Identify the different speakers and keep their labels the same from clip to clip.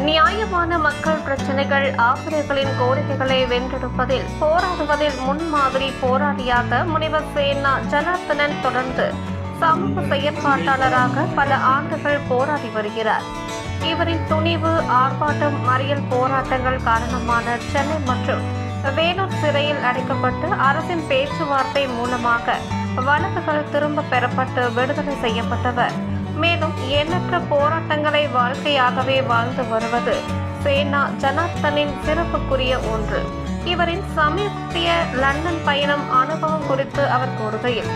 Speaker 1: நியாயமான மக்கள் பிரச்சனைகள் ஆசிரியர்களின் கோரிக்கைகளை வென்றெடுப்பதில் போராடுவதில் முன்மாதிரி போராளியாக முனைவர் சேனா ஜனார்த்தனன் தொடர்ந்து சமூக செயற்பாட்டாளராக பல ஆண்டுகள் போராடி வருகிறார். இவரின் துணிவு ஆர்ப்பாட்டம் மறியல் போராட்டங்கள் காரணமான சென்னை மற்றும் வேலூர் சிறையில் அடைக்கப்பட்டு அரசின் பேச்சுவார்த்தை மூலமாக வழக்குகள் திரும்ப பெறப்பட்டு விடுதலை செய்யப்பட்டவர். மேலும் எண்ணற்ற போராட்டங்களை வாழ்க்கையாகவே வாழ்ந்து வருவது சேனா ஜனார்த்தனின் சிறப்புக்குரிய ஒன்று. இவரின் சமீபத்திய லண்டன் பயணம் அனுபவம் குறித்து அவர் கூறுகையில்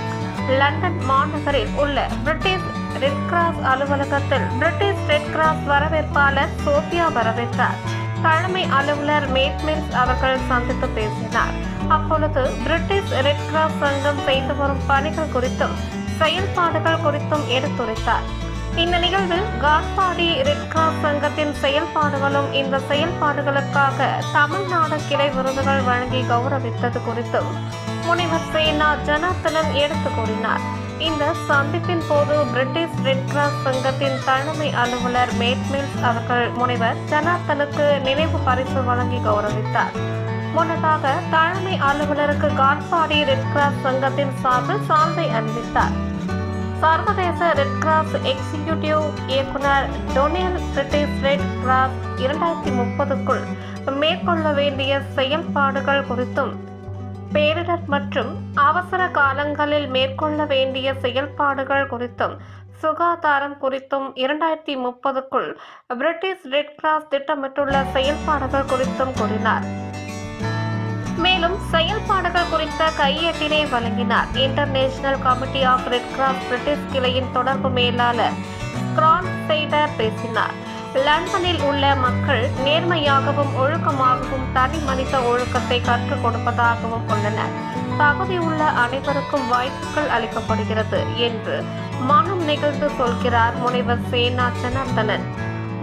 Speaker 1: லண்டன் மாநகரில் உள்ள பிரிட்டிஷ் ரெட் கிராஸ் அலுவலகத்தில் பிரிட்டிஷ் ரெட் கிராஸ் வரவேற்பாளர் சோபியா வரவேற்றார். தலைமை அலுவலர் மேட்மில்ஸ் அவர்கள் சந்தித்து பேசினார். அப்பொழுது பிரிட்டிஷ் ரெட் கிராஸ் சங்கம் செய்து வரும் பணிகள் குறித்தும் செயல்பாடுகள் குறித்தும் எடுத்துரைத்தார். இந்த நிகழ்வில் காட்பாடி ரெட்கிராஸ் சங்கத்தின் செயல்பாடுகளும் இந்த செயல்பாடுகளுக்காக தமிழ்நாடு கிளை விருதுகள் வழங்கி கௌரவித்தது குறித்தும் முனைவர் சேனா ஜனார்த்தனன் எடுத்து கூறினார். இந்த சந்திப்பின் போது பிரிட்டிஷ் ரெட் கிராஸ் சங்கத்தின் தலைமை அலுவலர் மேட்மில்ஸ் அவர்கள் முனைவர் ஜனார்த்தனுக்கு நினைவு பரிசு வழங்கி கௌரவித்தார். முன்னதாக தலைமை அலுவலருக்கு காட்பாடி ரெட் கிராஸ் சங்கத்தின் சார்பில் சான்றை அறிவித்தார். சர்வதேச ரெட் கிராஸ் எக்ஸிகியூட்டிவ் இயக்குனர் டொனியல் பிரிட்டிஷ் ரெட் கிராஸ் இரண்டாயிரத்தி முப்பதுக்குள் மேற்கொள்ள வேண்டிய செயல்பாடுகள் குறித்தும் பேரிடர் மற்றும் அவசர காலங்களில் மேற்கொள்ள வேண்டிய செயல்பாடுகள் குறித்தும் சுகாதாரம் குறித்தும் இரண்டாயிரத்தி முப்பதுக்குள் பிரிட்டிஷ் ரெட் கிராஸ் திட்டமிட்டுள்ள செயல்பாடுகள் குறித்தும் கூறினார். மேலும் செயல்பாடுகள் குறித்த கையேட்டினை வழங்கினார். International Committee of Red Cross British கிளையின் தொடர்பு மேலாளர் கிரான் செய்டர் பேசினார். லண்டனில் உள்ள மக்கள் நேர்மையாகவும் ஒழுக்கமாகவும் தனி மனித ஒழுக்கத்தை கற்றுக் கொடுப்பதாகவும் உள்ளனர் தகுதியுள்ள அனைவருக்கும் வாய்ப்புகள் அளிக்கப்படுகிறது என்று மனம் நிகழ்ந்து சொல்கிறார் முனைவர் சேனா ஜனார்தனன்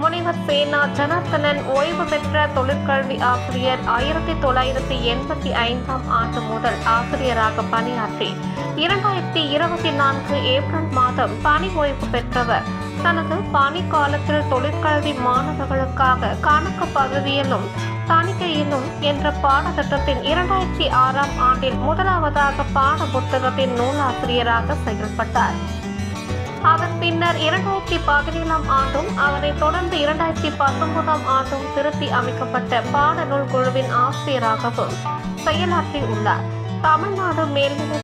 Speaker 1: முனைவர் சேனா ஜனார்த்தனன் ஓய்வு பெற்ற தொழிற்கல்வி ஆசிரியர் ஆயிரத்தி தொள்ளாயிரத்தி எண்பத்தி ஐந்தாம் ஆண்டு முதல் ஆசிரியராக பணியாற்றி இரண்டாயிரத்தி இருபத்தி நான்கு ஏப்ரல் மாதம் பணி ஓய்வு பெற்றவர். தனது பணி காலத்தில் தொழிற்கல்வி மாணவர்களுக்காக கணக்கு பகுதியிலும் தணிக்கையிலும் என்ற பாடத்திட்டத்தின் இரண்டாயிரத்தி ஆறாம் ஆண்டில் முதலாவதாக பாட புத்தகத்தின் நூலாசிரியராக செயல்பட்டார். அதன் பின்னர் இரண்டாயிரத்தி பதினேழாம் ஆண்டும் அவரை தொடர்ந்து இரண்டாயிரத்தி பத்தொன்பதாம் ஆண்டும் திருத்தி அமைக்கப்பட்ட பாடநூல் குழுவின் ஆசிரியராகவும் செயலாற்றி உள்ளார். தமிழ்நாடு மேல்நிலை